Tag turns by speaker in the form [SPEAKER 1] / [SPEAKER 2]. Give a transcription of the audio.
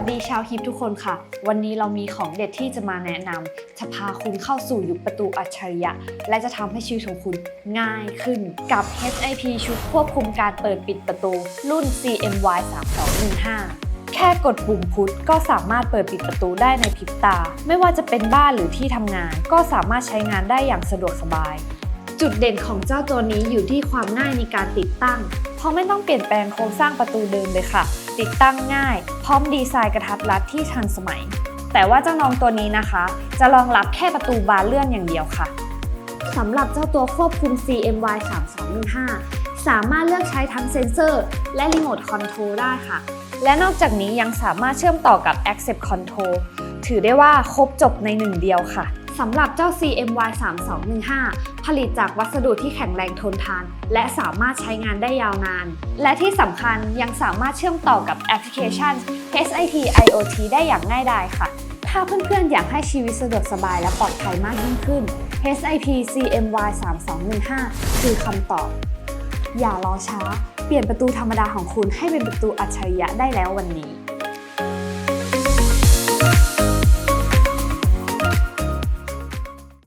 [SPEAKER 1] สดีชาวฮิปทุกคนค่ะ วันนี้เรามีของเด็ดที่จะมาแนะนำจะพาคุณเข้าสู่ยุคประตูอัจฉริยะ และจะทำให้ชีวิตของคุณง่ายขึ้นกับ HIP ชุดควบคุมการเปิดปิดประตู รุ่น CMY 3215แค่กดปุ่มพุทก็สามารถเปิดปิดประตูได้ในพริบตา ไม่ว่าจะเป็นบ้านหรือที่ทำงาน ก็สามารถใช้งานได้อย่างสะดวกสบาย จุดเด่นของเจ้าตัวนี้อยู่ที่ความง่ายในการติดตั้ง เพราะไม่ต้องเปลี่ยนแปลงโครงสร้างประตูเดิมเลยค่ะ ติดตั้งง่าย พร้อมดีไซน์กระทัดรัดที่ทันสมัย แต่ว่าเจ้าน้องตัวนี้นะคะ จะรองรับแค่ประตูบานเลื่อนอย่างเดียวค่ะสำหรับเจ้าตัวควบคุม CMY 3215 สามารถเลือกใช้ทั้งเซ็นเซอร์ และรีโมทคอนโทรลได้ค่ะ และนอกจากนี้ยังสามารถเชื่อมต่อกับ Accept Control ถือได้ว่าครบจบในหนึ่งเดียวค่ะ สำหรับเจ้า CMY 3215ผลิตจากวัสดุที่แข็งแรงทนทาน และสามารถใช้งานได้ยาวนาน และที่สำคัญยังสามารถเชื่อมต่อกับแอปพลิเคชัน SIT IoT ได้อย่างง่ายดายค่ะ ถ้าเพื่อนๆ อยากให้ชีวิตสะดวกสบายและปลอดภัยมากยิ่งขึ้น SIP CMY 3215คือคำตอบ อย่ารอช้า เปลี่ยนประตูธรรมดาของคุณให้เป็นประตูอัจฉริยะได้แล้ววันนี้